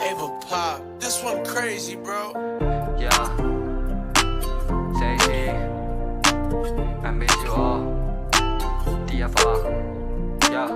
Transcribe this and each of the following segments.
Ava Pop, this one crazy, bro. Yeah. Say hey. I miss you all. DFR. Yeah.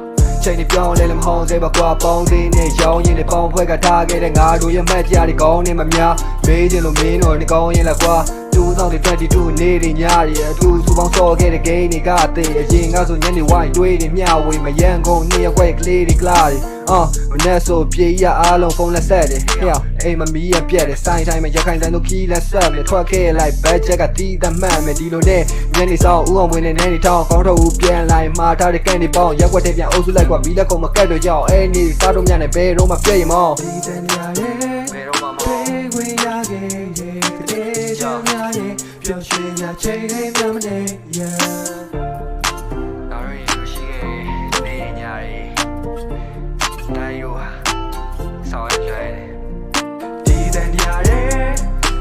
ချိန်တွေပြောင်းလဲလည်းမဟောင်းစေပါကွာပေါင်းသေးနဲ့ရောင်းရင်လည်းပေါင်းဖွဲ့ကထားခဲ့တဲ့ငါတို့ရဲ့မှတ်ကြားတွေကောင်းနေမများမေးချင်လို့မင်းတို့နေကောင်းရင်လားကွာ 2022နေ့တွေညတွေအထူးစူပေါင်းစော်ခဲ့တဲ့ game တွေကတည်းအရင်ကဆိုညနေဝိုင်းတွေးတွေမျှဝေမရန်ကုန်နေ့ရက်ွက်ကလေးတွေကလာတွေအော်မနေ့ဆိုပြေးရအားလုံးဖုန်းလက်ဆက်တယ်ဟဲ့အိမ်မမီးရပြက်တယ်စိုင်းတိုင်းမှာရခိုင်တန်းတို့ခီးလက်ဆက်မယ်ထွက်ခဲ့လိုက် budget ကတီးသမှတ်မယ်ဒီလိုနဲ့ညနေဆောင်ဥအောင်ဝင်နေနေထောင်းကောင်းတော့ဦးပြန်လိုက်မှာထားတဲ့ကန်ဒီပေါင်းရက်ွက်တဲ့ပြန်အုပ်စုလိုက်ကွာမီးလက်ကုန်မကတ်တော့ကြောက်အဲ့နေစားတော့ညနေဘဲတော့မပြည့်ရမောဒီတန်ရရဲ့ ပျော်ရွှင်ရာချိန်လေးများမနေ yeah ဒါရီလူရှိခဲ့နေညာရီတိုင်းရောဆောင်းရွှဲတယ်ဒီတန်ရရဲ့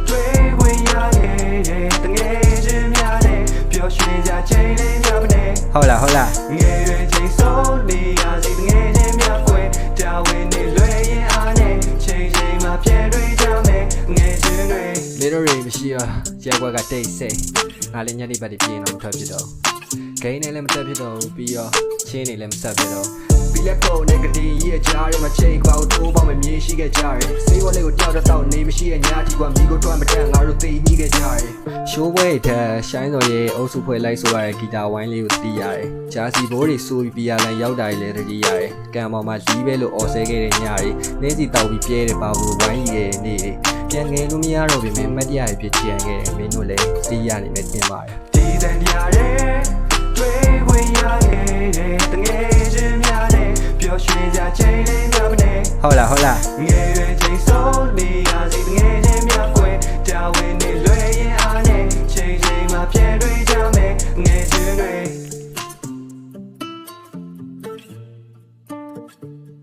တွေ့ဝေးရခဲ့တဲ့တငယ်ချင်းများနဲ့ပျော်ရွှင်ရာချိန်လေးများမနေဟုတ်လားဟုတ်လားငယ်ရွယ်ချိန်ဆုံးနေရစီ င်းတို့တွေမရှိတော့ရက်ွက်ကတိတ်ဆိတ်ငါလည်းညနေပတ်တွေပြင်းတော့မထွက်ဖြစ်တော့ဂိမ်းနဲ့လည်းမတက်ဖြစ်တော့ဘူးပြီးတော့ချင်းနေလည်းမဆက်ဖြစ်တော့ပြီးလက်ကုန်နဲ့ကတိရဲ့ကြားထဲမှာချိန်ကွာကိုတိုးပေါက်မမြေရှိခဲ့ကြတယ်စေးဝလေးကိုကြောက်တော့နေမရှိရဲ့ညာတီကွာမိကိုထွက်မတန်ငါတို့သိညှိခဲ့ကြတယ်ရှိုးပွဲထက်ရှိုင်းစော်ရဲ့အုပ်စုဖွဲ့လိုက်ဆိုရတဲ့ဂီတာဝိုင်းလေးကိုတီးရတယ်ဂျာစီဘိုးတွေဆိုပြီးပြရလန်ရောက်တာတွေလည်းတတိရတယ်ကံပေါ်မှာလီးပဲလို့អော်ဆဲခဲ့တဲ့ညတွေနေစီတောက်ပြီးပြဲတဲ့ပါဘူးဝိုင်းကြီးရဲ့နေ့တွေ ပြန်ငယ်လို့မရတော့ပေမဲ့မတ်တရားတွေဖြစ်ချင်ခဲ့မင်းတို့လည်းသိရနေမယ်တင်ပါတယ်ဒီတန်တရားတွေတွေ့ဝင်ရခဲ့တဲ့တငယ်ချင်းများနဲ့ပျော်ရွှင်ကြချိန်လေးများမနေဟုတ်လားဟုတ်လားငယ်ရွယ်ချိန်ဆုံးနေရစီတငယ်